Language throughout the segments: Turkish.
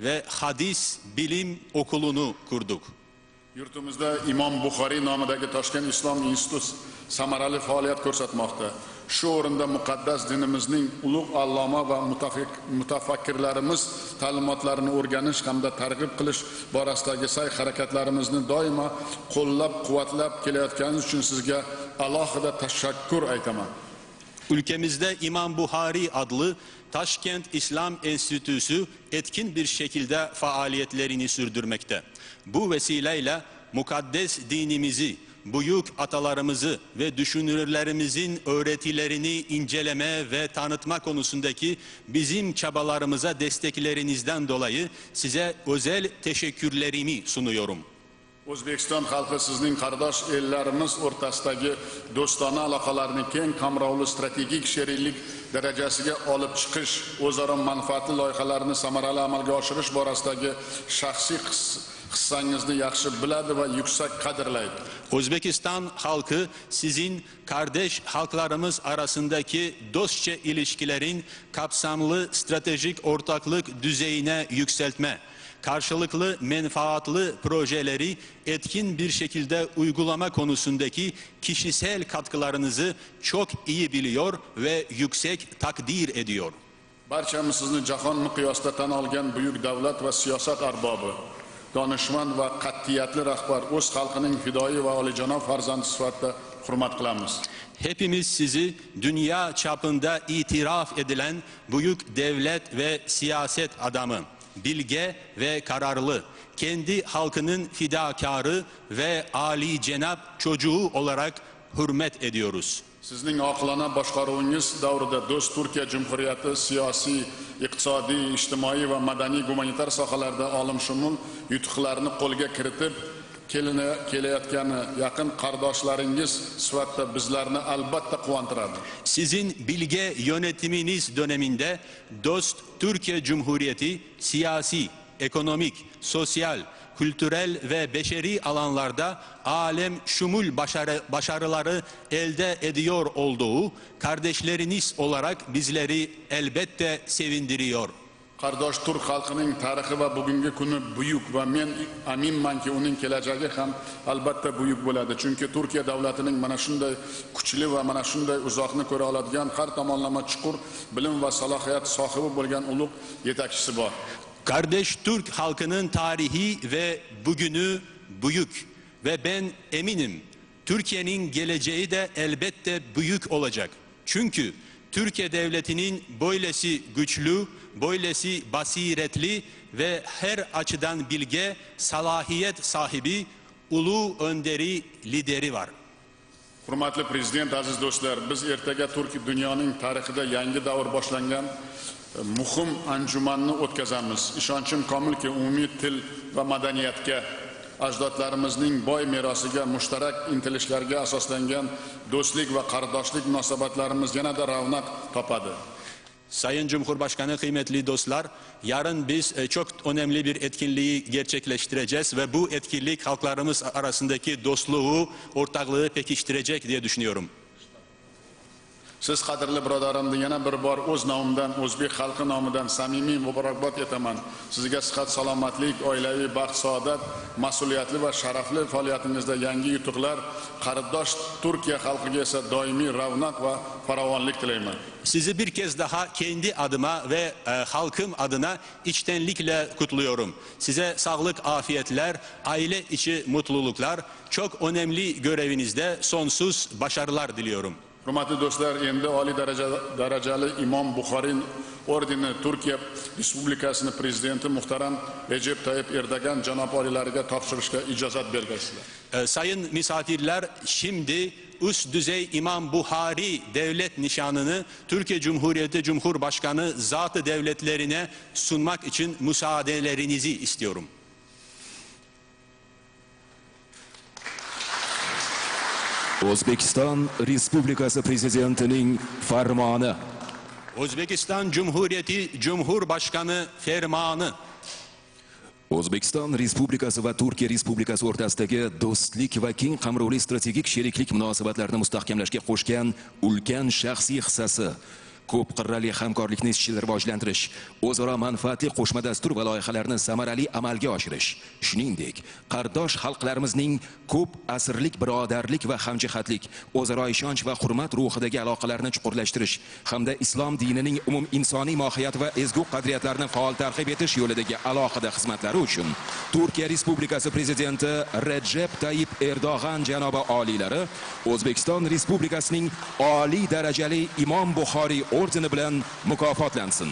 ve hadis bilim okulunu kurduk. Yurtimizda Imom Buxoriy nomidagi Toshkent Islom instituti samarali faoliyat ko'rsatmoqda. Shu o'rinda muqaddas dinimizning ulug' alloma va mutafak- mutafakkirlarimiz ta'limotlarini o'rganish hamda targ'ib qilish borasidagi sa'y harakatlarimizni doimo qo'llab-quvvatlab kelayotganingiz uchun sizga alohida tashakkur aytaman. Ülkemizde İmam Buhari adlı Taşkent İslam Enstitüsü etkin bir şekilde faaliyetlerini sürdürmekte. Bu vesileyle mukaddes dinimizi, büyük atalarımızı ve düşünürlerimizin öğretilerini inceleme ve tanıtma konusundaki bizim çabalarımıza desteklerinizden dolayı size özel teşekkürlerimi sunuyorum. O'zbekiston xalqi sizning qardosh ellarimiz o'rtasidagi do'stona aloqalarni keng qamrovli strategik sheriklik darajasiga olib chiqish, o'zaro manfaatli loyihalarni samarali amalga oshirish borasidagi shaxsiy hissangizni yaxshi biladi va yuksak qadrlaydi. o'zbekiston xalqi sizin kardeş halklarımız arasındaki dostça ilişkilerin kapsamlı stratejik ortaklık düzeyine yükseltme, karşılıklı menfaatlı projeleri etkin bir şekilde uygulama konusundaki kişisel katkılarınızı çok iyi biliyor ve yüksek takdir ediyor. Barchamiz sizni jahon miqyosida tan olgan buyuk davlat va siyosat arbobi, donishmand va qat'iyatli rahbar, o'z xalqining fidoyi va olijanob farzandi sifatida hurmat qilamiz. Hepimiz sizi dünya çapında itiraf edilen büyük devlet ve siyaset adamı, bilge ve kararlı, kendi halkının fidakarı ve âli cenap çocuğu olarak hürmet ediyoruz. Sizning oqilona boshqaruvingiz davrida do'st Turkiya Jumhuriyati siyosiy, iqtisodiy, ijtimoiy va madaniy gumanitar sohalarda olimshumul yutuqlarni qo'lga kiritib kelayotgani yaqin qardoshlaringiz sifatida bizlarni albatta quvontiradi. Sizin bilge yönetiminiz döneminde dost Türkiye Cumhuriyeti siyasi, ekonomik, sosyal, kültürel ve beşeri alanlarda alem şumul başarı, başarıları elde ediyor olduğu kardeşleriniz olarak bizleri elbette sevindiriyor. Qardosh turk xalqining tarixi va bugungi kuni buyuk va men aminmanki uning kelajagi ham albatta buyuk bo'ladi. Chunki Turkiya davlatining mana shunday kuchli va mana shunday uzoqni ko'ra oladigan har tomonlama chuqur bilim va salohiyat sohibi bo'lgan ulug' yetakchisi bor. qardosh turk xalqining tarihi va buguni buyuk ve ben eminim Türkiye'nin geleceği de elbette büyük olacak. Çünkü Türkiye devletinin böylesi güçlü, böylesi basiretli ve her açıdan bilge, salahiyet sahibi, ulu önderi, lideri var. Hurmatli prezident, aziz do'stlar, biz ertaga turk dunyoning tarixida yangi davr boshlangan e, muhim anjumanni o'tkazamiz. Ishonchim komilki, umumiy til va madaniyatga ajdodlarimizning boy merosiga mushtarak intilishlarga asoslangan do'stlik va qardoshlik munosabatlarimiz yanada ravnaq topadi. Sayın Cumhurbaşkanı kıymetli dostlar, yarın biz e, çok önemli bir etkinliği gerçekleştireceğiz ve bu etkinlik halklarımız arasındaki dostluğu, ortaklığı pekiştirecek diye düşünüyorum. Siz qadrli birodarimni yana bir bor o'z nomimdan, o'zbek xalqi nomidan samimiy muborakbod etaman. Sizga sihat, salomatlik, oilaviy baxt, saodat, mas'uliyatli va sharafli faoliyatingizda yangi yutuqlar, qardosh Turkiya xalqiga esa doimiy ravnaq va farovonlik tilayman. Sizi bir kez daha kendi adıma ve e, halkım adına içtenlikle kutluyorum. Size sağlık, afiyetler, aile içi mutluluklar, çok önemli görevinizde sonsuz başarılar diliyorum. Hurmatli do'stlar, endi oliy daraja darajali Imom Buxoriy ordeni Turkiya Respublikasini prezidenti muhtaram Recep Tayyip Erdogan janob oliylariga topshirishga ijozat bergaysizlar. Ee, sayın misafirler şimdi üst düzey İmam Buhari devlet nişanını Türkiye Cumhuriyeti Cumhurbaşkanı zatı devletlerine sunmak için müsaadelerinizi istiyorum. O'zbekiston Respublikasi Prezidentining farmoni. Özbekistan Cumhuriyeti Cumhurbaşkanı fermanı O'zbekiston Respublikasi va Turkiya Respublikasi o'rtasidagi do'stlik va keng qamrovli strategik sheriklik munosabatlarini mustahkamlashga qo'shgan ulkan shaxsiy hissasi ko'p qirrali hamkorlikni izchil rivojlantirish o'zaro manfaatli qo'shma dastur va loyihalarni samarali amalga oshirish. Shuningdek qardosh xalqlarimizning ko'p asrlik birodarlik va hamjihatlik o'zaro ishonch va hurmat ruhidagi aloqalarni chuqurlashtirish hamda islom dinining umum insoniy mohiyati va ezgu qadriyatlarini faol targ'ib etish yo'lidagi alohida xizmatlari uchun turkiya respublikasi prezidenti rajab tayib erdo'g'an janobi oliylari o'zbekiston respublikasining oliy darajali imom buxoriy ordeni bilan mukofotlansin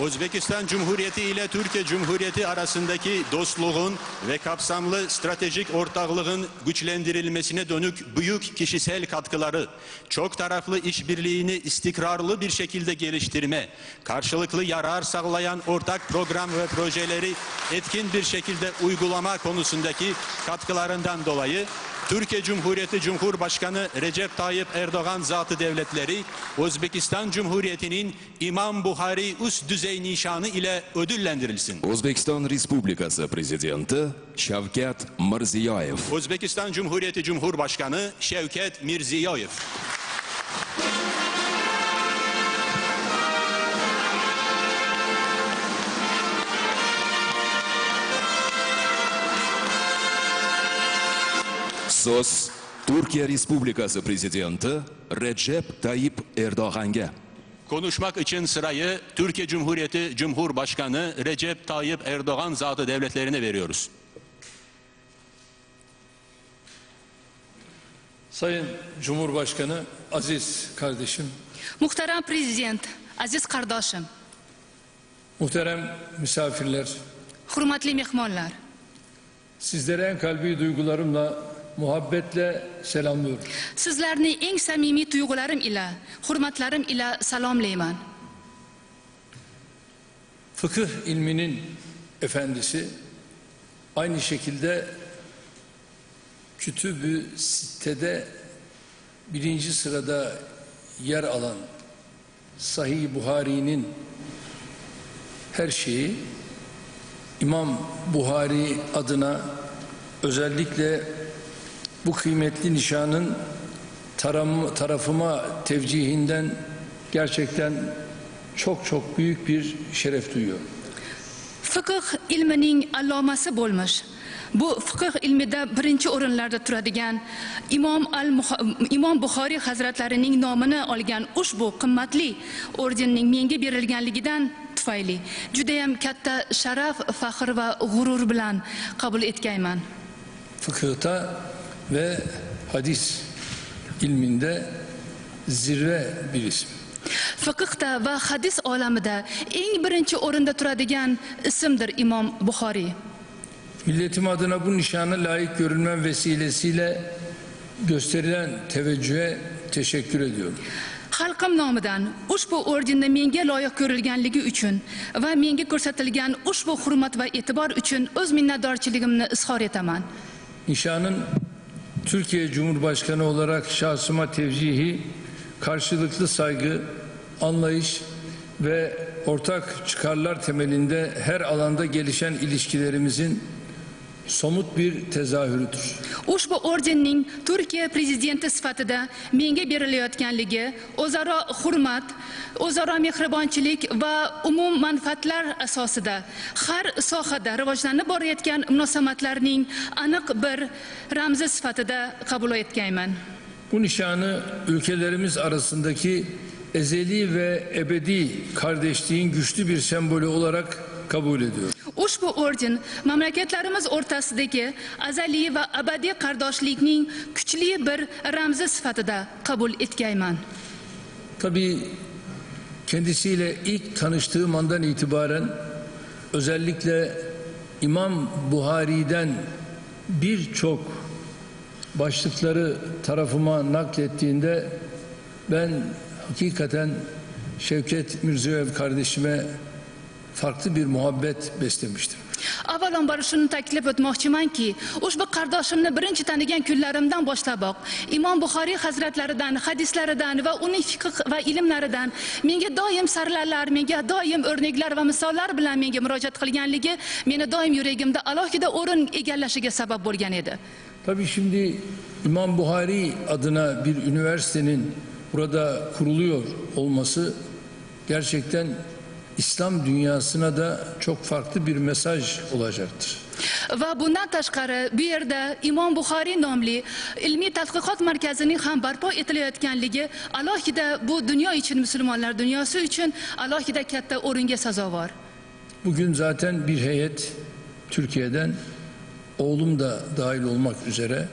Özbekistan Cumhuriyeti ile Türkiye Cumhuriyeti arasındaki dostluğun ve kapsamlı stratejik ortaklığın güçlendirilmesine dönük büyük kişisel katkıları, çok taraflı işbirliğini istikrarlı bir şekilde geliştirme, karşılıklı yarar sağlayan ortak program ve projeleri etkin bir şekilde uygulama konusundaki katkılarından dolayı Türkiye Cumhuriyeti Cumhurbaşkanı Recep Tayyip Erdoğan zatı devletleri Özbekistan Cumhuriyeti'nin İmam Buhari üst düzey nişanı ile ödüllendirilsin. o'zbekiston respublikasi prezidenti shavkat mirziyoyev Özbekistan Cumhuriyeti Cumhurbaşkanı Şevket Mirziyoyev. So'z turkiya respublikasi prezidenti rajab tayyib erdo'g'anga Konuşmak için sırayı Türkiye Cumhuriyeti Cumhurbaşkanı Recep Tayyip Erdoğan zatı devletlerine veriyoruz. Sayın Cumhurbaşkanı, aziz kardeşim, Muhtaram Prezident, aziz qardoshim, muhterem misafirler, hurmatli mehmonlar. sizlere en kalbi duygularımla, muhabbetle selamlıyorum. Sizlarni eng samimiy tuyg'ularim ila, hurmatlarim ila salomlayman. Fıkıh ilminin efendisi, aynı şekilde Kütüb-ü Sitte'de birinci sırada yer alan Sahih Buhari'nin her şeyi İmam Buhari adına özellikle bu kıymetli nişanın taram, tarafıma tevcihinden gerçekten çok çok büyük bir şeref duyuyorum. Fiqh ilmining allomasi bo'lmish. Bu fiqh ilmida birinchi o'rinlarda turadigan Imom al Imom Buxoriy hazratlarining nomini olgan ushbu qimmatli ordenning menga berilganligidan tufayli juda ham katta sharaf, faxr va g'urur bilan qabul etganman. Fıkıhta ve hadis ilminde zirve bir isim. Fiqhda va hadis olamida eng birinchi o'rinda turadigan ismdir Imom Buxoriy. Milletim adına bu nişana layık görülmem vesilesiyle gösterilen teveccühe teşekkür ediyorum. Xalqim nomidan ushbu ordenda menga loyiq ko'rilganligi uchun va menga ko'rsatilgan ushbu hurmat va e'tibor uchun o'z minnatdorchiligimni izhor etaman. Nişanın Türkiye Cumhurbaşkanı olarak şahsıma tevcihi, karşılıklı saygı, anlayış ve ortak çıkarlar temelinde her alanda gelişen ilişkilerimizin somut bir tezahürüdür. Ushbu ordenning Turkiya prezidenti sifatida menga berilayotganligi o'zaro hurmat, o'zaro mehribonchilik va umum manfaatlar asosida har sohada rivojlanib borayotgan munosabatlarning aniq bir ramzi sifatida qabul etganman. Bu nişanı ülkelerimiz arasındaki ezeli ve ebedi kardeşliğin güçlü bir sembolü olarak kabul ediyorum. Ushbu orden mamlakatlarimiz o'rtasidagi azaliy va abadiy qardoshlikning kuchli bir ramzi sifatida qabul etganman. Tabii kendisiyle ilk tanıştığım andan itibaren özellikle İmam Buhari'den birçok başlıkları tarafıma naklettiğinde ben hakikaten Şevket Mirziyoyev kardeşime farklı bir muhabbet beslemiştim. Avvalambor shuni ta'kidlab o'tmoqchimanki, ushbu qardoshimni birinchi tanigan kunlarimdan boshlaboq Imom Buxoriy hazratlaridan, hadislaridan va uning fiqh va ilmlaridan menga doim sarlarlar, menga doim o'rnaklar va misollar bilan menga murojaat qilganligi meni doim yuragimda alohida o'rin egallashiga sabab bo'lgan edi. Tabii şimdi İmam Buhari adına bir üniversitenin burada kuruluyor olması gerçekten İslam dünyasına da çok farklı bir mesaj olacaktır. va bundan tashqari bu yerda imom buxoriy nomli ilmiy tadqiqot markazining ham barpo etilayotganligi alohida bu dunyo için musulmonlar dunyosi uchun alohida katta o'ringa sazovor Bugün zaten bir heyet Türkiye'den oğlum da dahil olmak üzere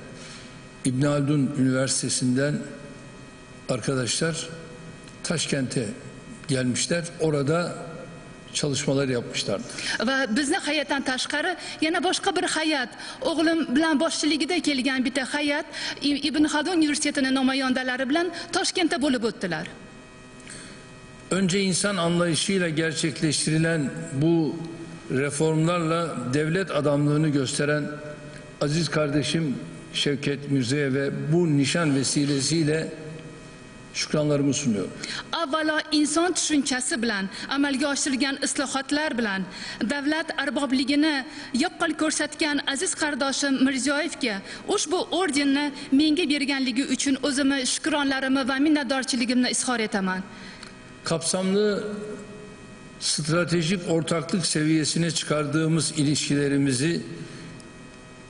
İbn Haldun Üniversitesi'nden arkadaşlar Taşkent'e gelmişler. Orada çalışmalar yapmışlardı. va bizni hay'atdan tashqari yana boshqa bir hay'at o'g'lim bilan boshchiligida kelgan bitta hay'at I- ibn xaldun universitetini namoyandalari bilan toshkentda bo'lib o'tdilar Önce insan anlayışıyla gerçekleştirilen bu reformlarla devlet adamlığını gösteren aziz kardeşim Şevket Müze'ye ve bu nişan vesilesiyle şükranlarımı sunuyorum. avvalo inson tushunchasi bilan amalga oshirilgan islohotlar bilan davlat arbobligini yaqqol ko'rsatgan aziz qardoshim mirziyoyevga ushbu ordenni menga berganligi uchun o'zimni shukronlarimni va minnatdorchiligimni izhor etaman Kapsamlı stratejik ortaklık seviyesine çıkardığımız ilişkilerimizi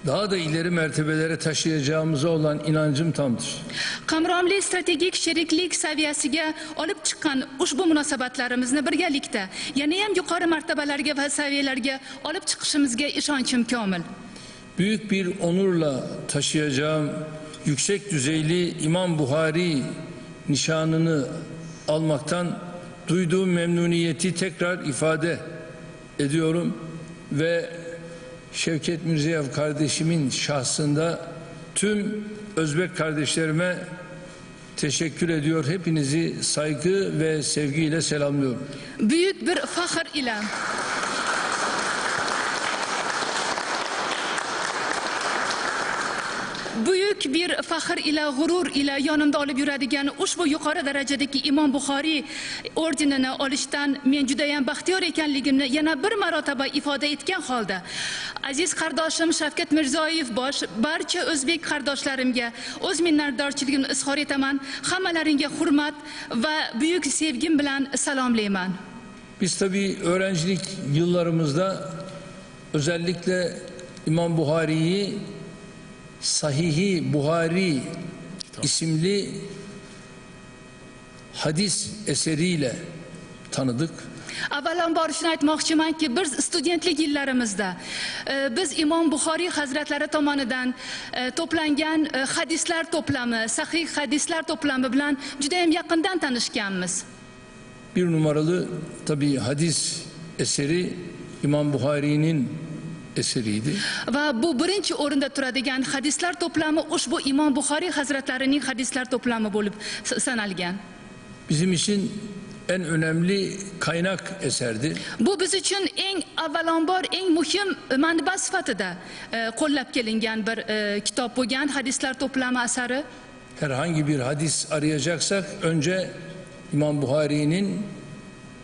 daha da ileri mertebelere taşıyacağımıza olan inancım tamdır. qamromli strategik sheriklik saviyasiga olib chiqqan ushbu munosabatlarimizni birgalikda yanayam yuqori martabalarga va saviyalarga olib chiqishimizga ishonchim komil Büyük bir onurla taşıyacağım yüksek düzeyli İmam Buhari nişanını almaktan duyduğum memnuniyeti tekrar ifade ediyorum ve Şevket Mirziyev kardeşimin şahsında tüm Özbek kardeşlerime teşekkür ediyor. Hepinizi saygı ve sevgiyle selamlıyorum. buyuk bir faxr ila buyuk bir faxr ila g'urur ila yonimda olib yuradigan ushbu yuqori darajadagi imom buxoriy ordenini olishdan men judayam baxtiyor ekanligimni yana bir marotaba ifoda etgan holda aziz qardoshim shavkat mirziyoyev bosh barcha o'zbek qardoshlarimga o'z minnatdorchiligimni izhor etaman hammalaringga hurmat va buyuk sevgim bilan salomlayman. Biz tabii öğrencilik yıllarımızda özellikle İmam Buhari'yi Sahihi Buhari isimli hadis eseriyle tanıdık. avvalambor shuni aytmoqchimanki biz studentlik yillarimizda e, biz imom buxoriy hazratlari tomonidan e, to'plangan e, hadislar to'plami sahih hadislar to'plami bilan judayam yaqindan tanishganmiz Bir numaralı tabii hadis eseri İmam Buhari'nin eseriydi. va bu birinchi o'rinda turadigan hadislar to'plami ushbu imom buxoriy hazratlarining hadislar to'plami bo'lib sanalgan Bizim için en önemli kaynak eserdi. bu biz uchun eng avvalambor eng muhim manba sifatida e, qo'llab kelingan bir e, kitob bo'lgan hadislar to'plami asari Herhangi bir hadis arayacaksak önce İmam Buhari'nin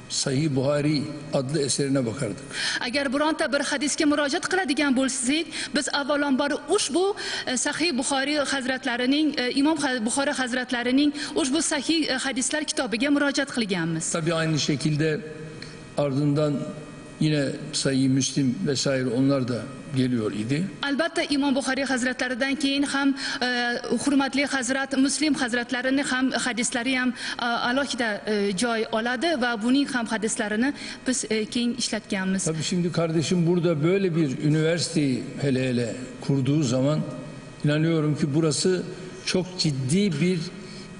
Sahih Buhari adlı eserine bakardık. agar bironta bir hadisga murojaat qiladigan bo'lsak biz avvalambor ushbu e, sahih buxoriy hazratlarining e, imom Ha- buxoriy hazratlarining ushbu sahih e, hadislar kitobiga murojaat qilganmiz Tabii aynı şekilde ardından yine Sahih Müslim vesaire onlar da geliyor idi. albatta imom buxoriy hazratlaridan keyin ham e, hurmatli hazrat muslim hazratlarini ham hadislari ham e, alohida e, joy oladi va buning ham hadislarini biz e, keng ishlatganmiz Tabii şimdi kardeşim burada böyle bir üniversiteyi hele hele kurduğu zaman inanıyorum ki burası çok ciddi bir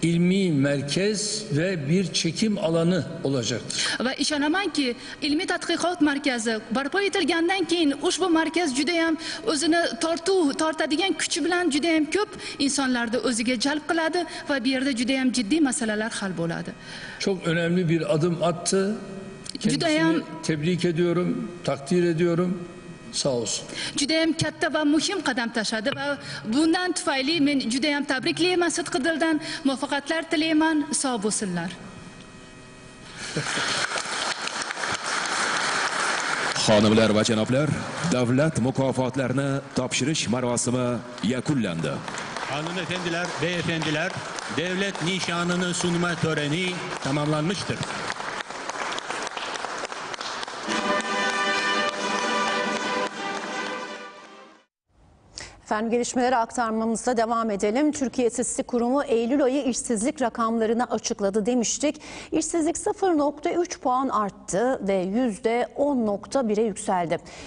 ilmi merkez ve bir çekim alanı olacaktır. va ishonamanki ilmiy tadqiqot markazi barpo etilgandan keyin ushbu markaz judayam o'zini tortuv tortadigan kuchi bilan judayam ko'p insonlarni o'ziga jalb qiladi va bu yerda judayam jiddiy masalalar hal bo'ladi Çok önemli bir adım attı. Kendisini Judayam- tebrik ediyorum, takdir ediyorum. Sağ olsun. judayam katta va muhim qadam tashladi va bundan tufayli men judayam tabriklayman sidqi dildan muvaffaqiyatlar tilayman sog' bo'lsinlar Xonimlar va janoblar, davlat mukofotlarini topshirish marosimi yakunlandi. Hanımefendiler, beyefendiler, devlet nişanını sunma töreni tamamlanmıştır. Efendim gelişmeleri aktarmamızda devam edelim. Türkiye İstatistik Kurumu Eylül ayı işsizlik rakamlarını açıkladı demiştik. İşsizlik 0.3 puan arttı ve %10.1'e yükseldi.